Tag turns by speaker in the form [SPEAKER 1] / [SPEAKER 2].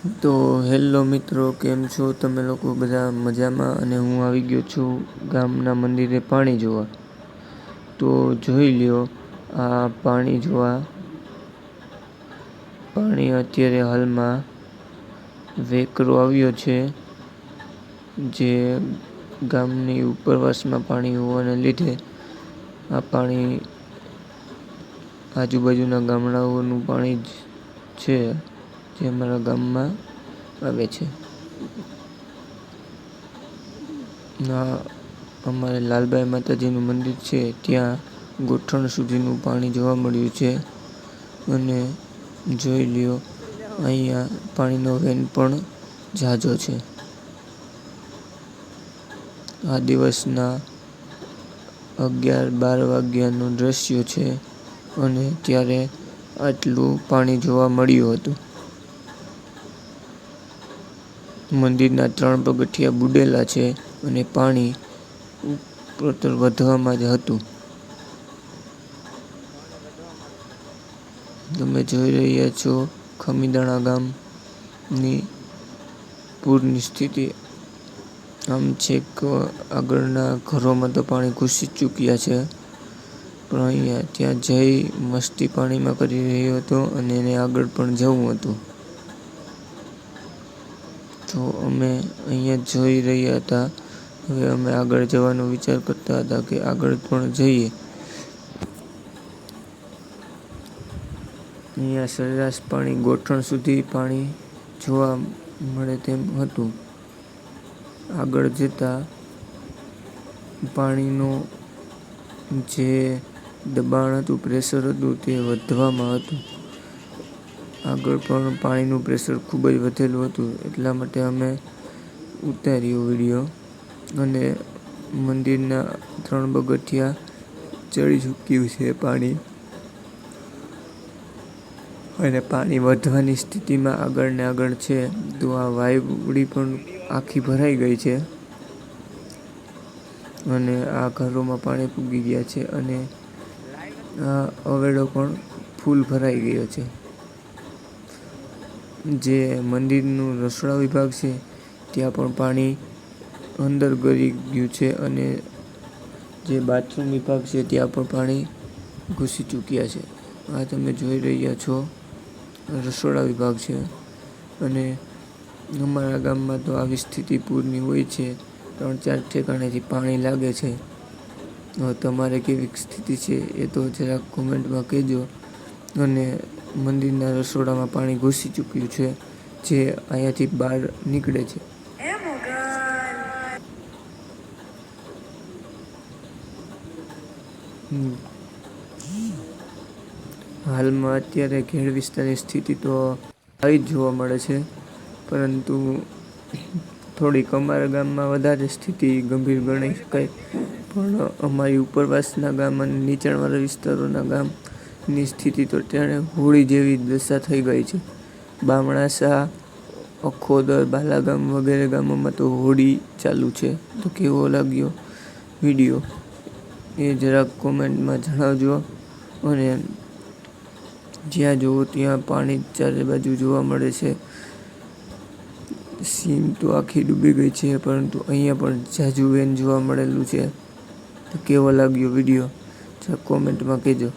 [SPEAKER 1] તો હેલો મિત્રો, કેમ છો? તમે લોકો બધા મજામાં? અને હું આવી ગયો છું ગામના મંદિરે પાણી જોવા. તો જોઈ લ્યો, આ પાણી જોવા. પાણી અત્યારે હાલમાં વેકરો આવ્યો છે, જે ગામની ઉપરવાસમાં પાણી હોવાને લીધે આ પાણી આજુબાજુના ગામડાઓનું પાણી જ છે. જે અમારા ગામમાં આવે છે. અમારે લાલબાઈ માતાજીનું મંદિર છે. ત્યાં ગોઠણ સુધીનું પાણી જોવા મળ્યું છે. અને જોઈ લ્યો, અહીંયા પાણીનો વેન પણ ઝાઝો છે. આ દિવસના અગિયાર બાર વાગ્યાનું દ્રશ્ય છે. અને ત્યારે આટલું પાણી જોવા મળ્યું હતું. મંદિરના ત્રણ પગથિયા બુડેલા છે અને પાણી ઉપર વધવામાં જ હતું. તમે જોઈ રહ્યા છો ખમીદાણા ગામની પૂરની સ્થિતિ. આમ છેક આગળના ઘરોમાં તો પાણી ઘૂસી ચૂક્યા છે, પણ અહીંયા ત્યાં જઈ મસ્તી પાણીમાં કરી રહ્યો હતો અને એને આગળ પણ જવું હતું. તો અમે અહીંયા જોઈ રહ્યા હતા. હવે અમે આગળ જવાનો વિચાર કરતા હતા કે આગળ પણ જઈએ. અહીંયા સરેરાશ પાણી ગોઠણ સુધી પાણી જોવા મળે તેમ હતું. આગળ જતાં પાણીનું જે દબાણ હતું, પ્રેશર હતું, તે વધવામાં હતું. આગળ પણ પાણીનું પ્રેશર ખૂબ જ વધેલું હતું. એટલા માટે અમે ઉતાર્યો વીડિયો અને મંદિરના ત્રણ પગથિયા ચડી ચૂક્યું છે પાણી. અને પાણી વધવાની સ્થિતિમાં આગળ ને આગળ છે, તો આ વાયવડી પણ આખી ભરાઈ ગઈ છે. અને આ ઘરોમાં પાણી પૂગી ગયા છે અને આ અવેડો પણ ફૂલ ભરાઈ ગયો છે. જે મંદિરનું રસોડા વિભાગ છે, ત્યાં પણ પાણી અંદર ગરી ગયું છે અને જે બાથરૂમ વિભાગ છે, ત્યાં પણ પાણી ઘૂસી ચૂક્યા છે. આ તમે જોઈ રહ્યા છો, રસોડા વિભાગ છે અને અમારા ગામમાં તો આવી સ્થિતિ પૂરની હોય છે ત્રણ ચાર ઠેકાણેથી પાણી લાગે છે. તમારે કેવી સ્થિતિ છે એ તો જરાક કોમેન્ટમાં કહેજો. અને મંદિરના રસોડામાં પાણી ઘૂસી ચૂક્યું છે જે અહીંયાથી બહાર નીકળે છે. હાલમાં અત્યારે ઘેડ વિસ્તારની સ્થિતિ તો આવી જ જોવા મળે છે પરંતુ થોડીક અમારા ગામમાં વધારે સ્થિતિ ગંભીર ગણાઈ શકાય. પણ અમારી ઉપરવાસના ગામ અને નીચાણવાળા વિસ્તારોના ગામની સ્થિતિ તો તેણે હોળી જેવી દશા થઈ ગઈ છે. બામણાસા અખોદર, બાલાગામ વગેરે ગામોમાં તો હોળી ચાલુ છે. તો કેવો લાગ્યો વીડિયો? એ જરાક કોમેન્ટમાં જણાવજો. અને જ્યાં જુઓ ત્યાં પાણી ચારે બાજુ જોવા મળે છે. સીમ તો આખી ડૂબી ગઈ છે, પરંતુ અહીંયા પણ જાજુ વેન જોવા મળેલું છે. તો કેવો લાગ્યો વીડિયો? કોમેન્ટમાં કહેજો.